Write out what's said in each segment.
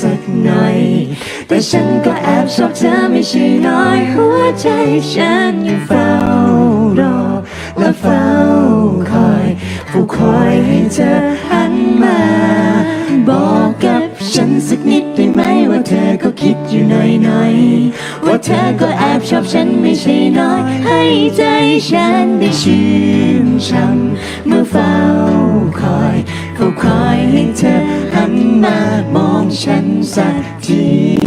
สักหน่อย แต่ฉันก็แอบชอบเธอไม่ใช่น้อย หัวใจฉันยังเฝ้ารอ และเฝ้าคอยผู้คอยให้เธอหันมา บอกกับฉันสักนิดได้ไหมว่าเธอก็คิดอยู่หน่อยหน่อยว่าเธอก็แอบชอบฉันไม่ใช่น้อย ให้ใจฉันได้ชื่นช่ำเมื่อเฝ้าคอยผู้คอยให้เธอหันมาม ฉันสักที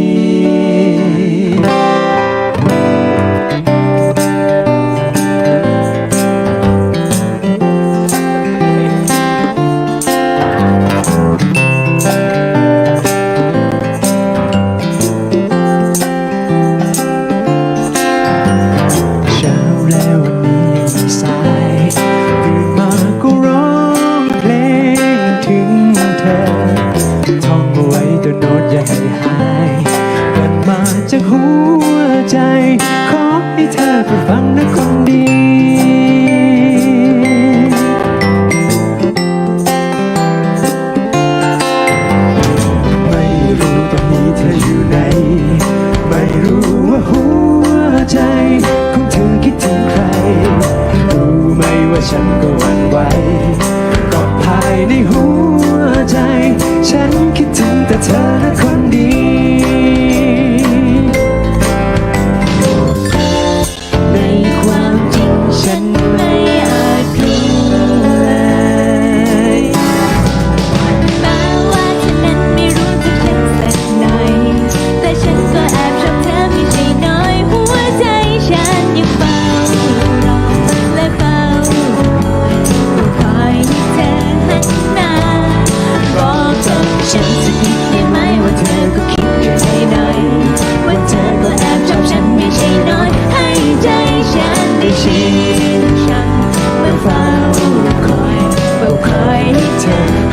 จ ขอให้เธอไปฟังนะคนดีไม่รู้ตอนนี้เธออยู่ไหนไม่รู้ว่าหัวใจของเธอคิดถึงใครดูไม่ว่าฉันก็หวั่นไหวก็ภายในหัวใจ ฉันคิดถึงแต่เธอนะคนดี return